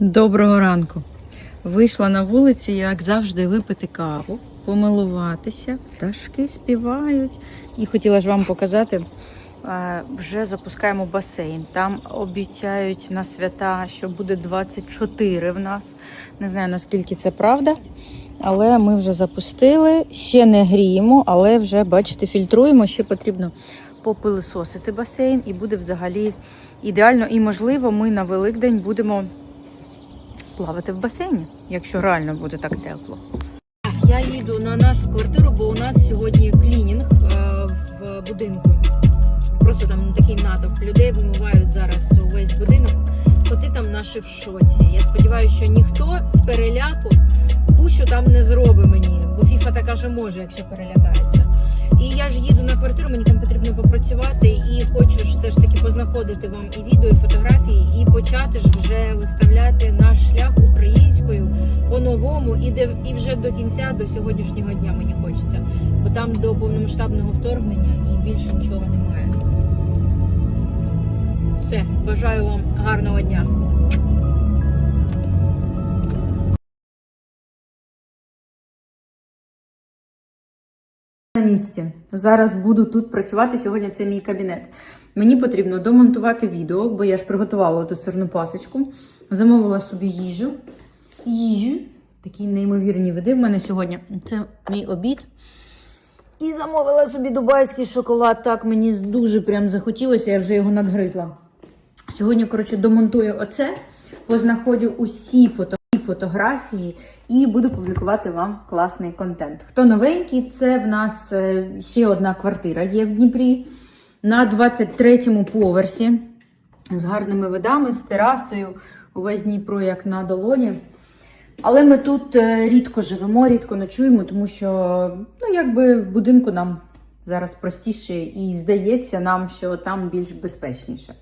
Доброго ранку. Вийшла на вулиці, як завжди, випити каву, помилуватися. Пташки співають. І хотіла ж вам показати. Вже запускаємо басейн. Там обіцяють на свята, що буде 24 в нас. Не знаю наскільки це правда. Але ми вже запустили. Ще не гріємо, але вже, бачите, фільтруємо. Ще потрібно попилисосити басейн і буде взагалі ідеально. І можливо, ми на Великдень будемо плавати в басейні, якщо реально буде так тепло. Я їду на нашу квартиру, бо у нас сьогодні клінінг е, в будинку. Просто там такий натовп людей вимивають зараз увесь будинок. Коти там наші в шоці. Я сподіваюся, що ніхто з переляку кучу там не зробить мені, бо фіфа така же може, якщо перелякається. І я ж їду на квартиру, мені там попрацювати і хочу все ж таки познаходити вам і відео, і фотографії, і почати ж вже виставляти наш шлях українською по-новому, і де і вже до кінця, до сьогоднішнього дня мені хочеться. Бо там до повномасштабного вторгнення і більше нічого немає. Все, бажаю вам гарного дня. На місці. Зараз буду тут працювати. Сьогодні це мій кабінет. Мені потрібно домонтувати відео, бо я ж приготувала ту сирну пасочку. Замовила собі їжу. Їжу. Такі неймовірні види в мене сьогодні. Це мій обід. І замовила собі дубайський шоколад. Так, мені дуже прям захотілося, я вже його надгризла. Сьогодні, коротше, домонтую оце, познаходю усі фото фотографії і буду публікувати вам класний контент. Хто новенький, це в нас е, ще одна квартира є в Дніпрі на 23-му поверсі з гарними видами, з терасою. Увесь Дніпро як на долоні. Але ми тут е, рідко живемо, рідко ночуємо, тому що ну, якби в будинку нам зараз простіше і здається нам, що там більш безпечніше.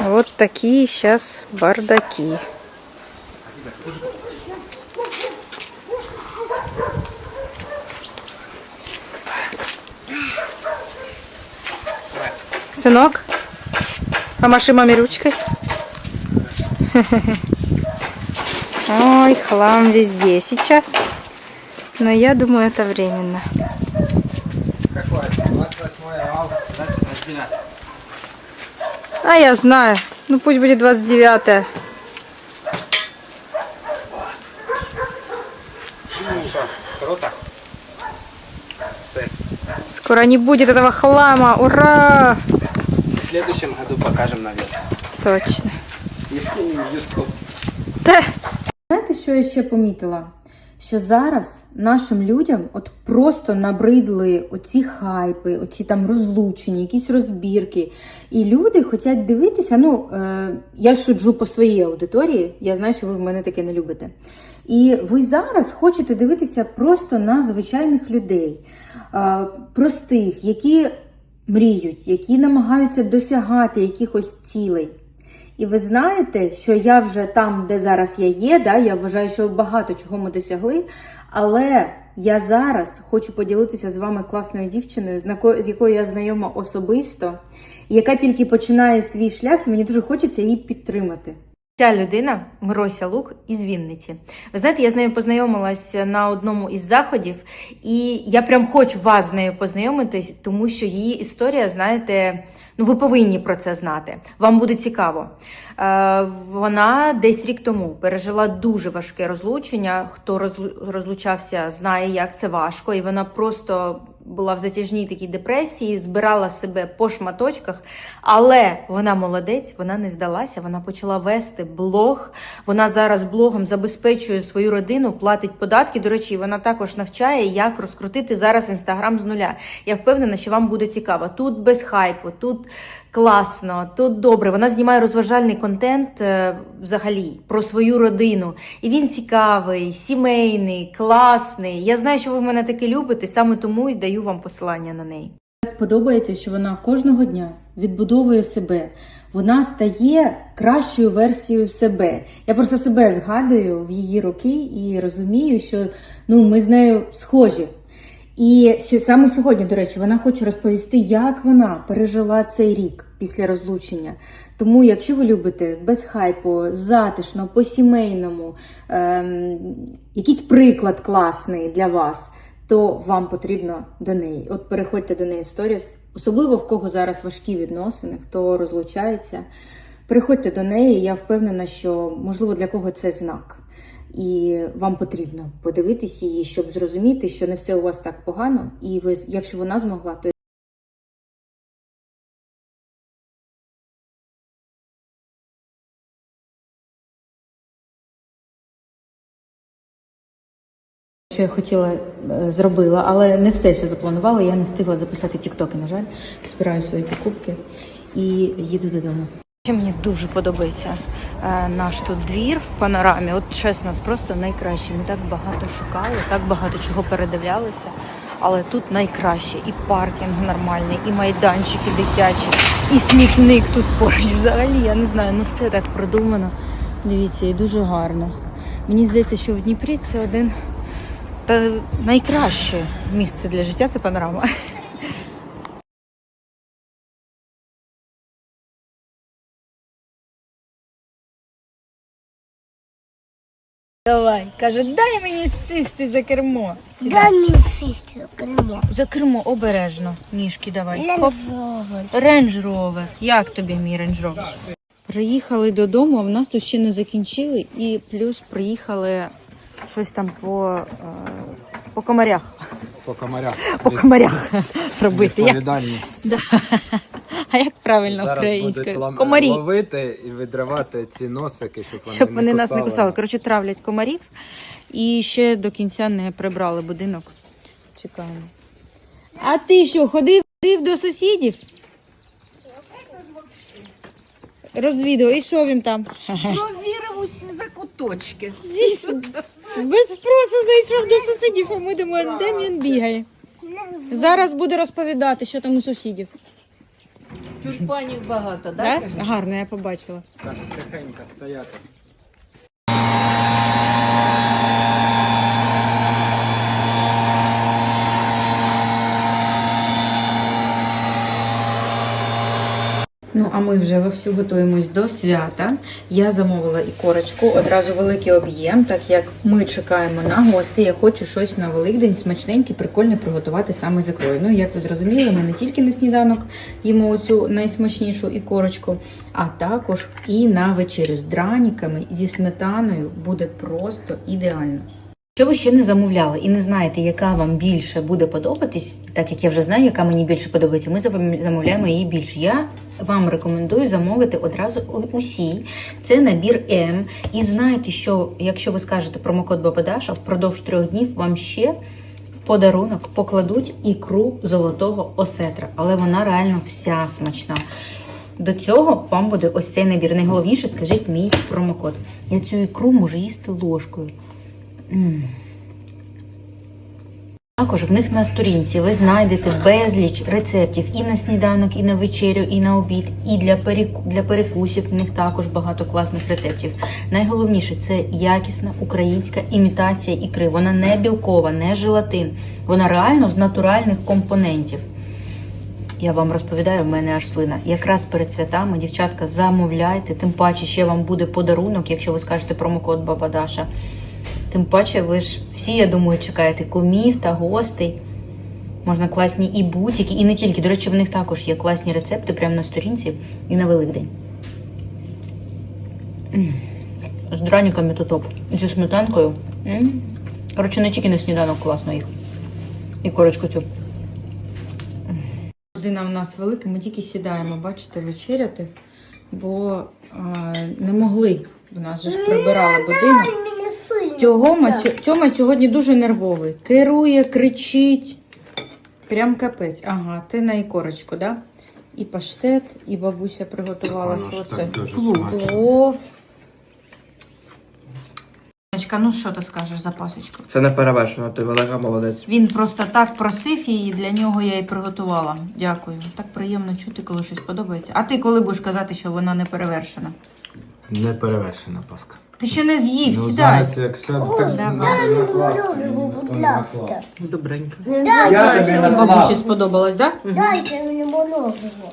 Вот такие сейчас бардаки. Сынок, помаши маме ручкой. Ой, хлам везде сейчас. Но я думаю, это временно. Какое? 28 августа, да? 29. А я знаю. Ну пусть будет 29 Ну что, круто? Сэр, Скоро не будет этого хлама. Ура! в следующем году покажем навес. Точно. Евгений Ютков. Та. Знаєте, що я ще помітила? Що зараз нашим людям от просто набридли оці хайпи, оці там розлучення, якісь розбірки. І люди хочуть дивитися. Ну, е, я суджу по своїй аудиторії, я знаю, що ви в мене таке не любите. І ви зараз хочете дивитися просто на звичайних людей, е, простих, які мріють, які намагаються досягати якихось цілей. І ви знаєте, що я вже там, де зараз я є, да, я вважаю, що багато чого ми досягли. Але я зараз хочу поділитися з вами класною дівчиною, з якою я знайома особисто, яка тільки починає свій шлях, і мені дуже хочеться її підтримати. Ця людина Мирося Лук із Вінниці. Ви знаєте, я з нею познайомилась на одному із заходів, і я прям хочу вас з нею познайомитись, тому що її історія, знаєте, ну ви повинні про це знати. Вам буде цікаво. Е, вона десь рік тому пережила дуже важке розлучення. Хто розлу- розлучався, знає, як це важко, і вона просто була в затяжній такій депресії, збирала себе по шматочках, але вона молодець, вона не здалася. Вона почала вести блог. Вона зараз блогом забезпечує свою родину, платить податки. До речі, вона також навчає, як розкрутити зараз інстаграм з нуля. Я впевнена, що вам буде цікаво. Тут без хайпу, тут класно, тут добре. Вона знімає розважальний контент е, взагалі про свою родину. І він цікавий, сімейний, класний. Я знаю, що ви мене таки любите, саме тому і даю вам посилання на неї. Подобається, що вона кожного дня відбудовує себе. Вона стає кращою версією себе. Я просто себе згадую в її роки і розумію, що ну, ми з нею схожі. І саме сьогодні, до речі, вона хоче розповісти, як вона пережила цей рік після розлучення. Тому, якщо ви любите без хайпу, затишно, по-сімейному, ем, якийсь приклад класний для вас, то вам потрібно до неї. От переходьте до неї в сторіс, особливо в кого зараз важкі відносини, хто розлучається. Переходьте до неї, я впевнена, що можливо для кого це знак. І вам потрібно подивитись її, щоб зрозуміти, що не все у вас так погано, і ви, якщо вона змогла, то що я хотіла е, зробила, але не все ще запланувала. Я не встигла записати тіктоки, на жаль. Збираю свої покупки і їду додому. Ще мені дуже подобається е, наш тут двір в панорамі. От чесно, просто найкраще. Ми так багато шукали, так багато чого передивлялися. Але тут найкраще і паркінг нормальний, і майданчики дитячі, і смітник тут поруч. Взагалі, я не знаю, ну все так продумано. Дивіться, і дуже гарно. Мені здається, що в Дніпрі це один та найкраще місце для життя це панорама. Давай, каже, дай мені сісти за кермо. Дай мені сісти кермо. За кермо обережно. Ніжки давай. Хоп. Лежовий. Рендж Ровер. Як тобі мій Рендж Ровер? Приїхали додому, а в нас тут ще не закінчили, і плюс приїхали щось там по, е, по комарях. По комарях. По комарях робити. Як, Відповідальні. да. А як правильно Зараз будуть українською? лам- Комарі. ловити і видривати ці носики, щоб вони, Щоб вони не нас не кусали. кусали. Коротше, травлять комарів і ще до кінця не прибрали будинок. Чекаємо. А ти що, ходив, ходив до сусідів? Розвідував. І що він там? Провірив усі закуточки. Зійшов. Без спросу зайшов до сусідів, а ми думаємо, де він бігає. Зараз буде розповідати, що там у сусідів. Тюльпанів багато, Да? так? Гарно, я побачила. Так, тихенько стояти. А ми вже вовсю готуємось до свята. Я замовила і корочку, одразу великий об'єм, так як ми чекаємо на гостей. Я хочу щось на Великдень смачненьке, прикольне приготувати саме з ікрою. Ну, як ви зрозуміли, ми не тільки на сніданок їмо оцю найсмачнішу і корочку, а також і на вечерю з драніками, зі сметаною буде просто ідеально. Якщо ви ще не замовляли і не знаєте, яка вам більше буде подобатись, так як я вже знаю, яка мені більше подобається, ми замовляємо її більше. Я вам рекомендую замовити одразу усі. Це набір М. І знаєте, що якщо ви скажете промокод Бабадаша, впродовж трьох днів вам ще в подарунок покладуть ікру золотого осетра, але вона реально вся смачна. До цього вам буде ось цей набір. Найголовніше скажіть мій промокод. Я цю ікру можу їсти ложкою. Також в них на сторінці ви знайдете безліч рецептів і на сніданок, і на вечерю, і на обід, і для для перекусів. В них також багато класних рецептів. Найголовніше це якісна українська імітація ікри. Вона не білкова, не желатин. Вона реально з натуральних компонентів. Я вам розповідаю, в мене аж слина. Якраз перед святами, дівчатка, замовляйте. Тим паче ще вам буде подарунок, якщо ви скажете промокод Бабадаша. Тим паче, ви ж всі, я думаю, чекаєте кумів та гостей. Можна класні і бутики, і не тільки. До речі, в них також є класні рецепти прямо на сторінці і на Великдень. З драниками то топ. Зі сметанкою. Коротше, не тільки на сніданок класно їх. І корочку цю. Родина в нас велика, ми тільки сідаємо, бачите, вечеряти, бо а, не могли. В нас же ж прибирали будинок. Тьома, Тьома сьогодні дуже нервовий. Керує, кричить. Прям капець. Ага, ти на ікорочку, да? І паштет, і бабуся приготувала, Воно ж що так це? дуже Плов. смачно. Плов. Сонечка, Ну що ти скажеш за пасочку? Це не перевершено, ти велика молодець. Він просто так просив її, для нього я і приготувала. Дякую. Так приємно чути, коли щось подобається. А ти коли будеш казати, що вона не перевершена? Не перевершена паска. Ти ще не з'їв, Ну, сідай. зараз як сяду, так давай. дай мені морозиво, будь ласка. Добренько. Я тобі Бабусі сподобалось, так? Да? Дайте мені морозиво.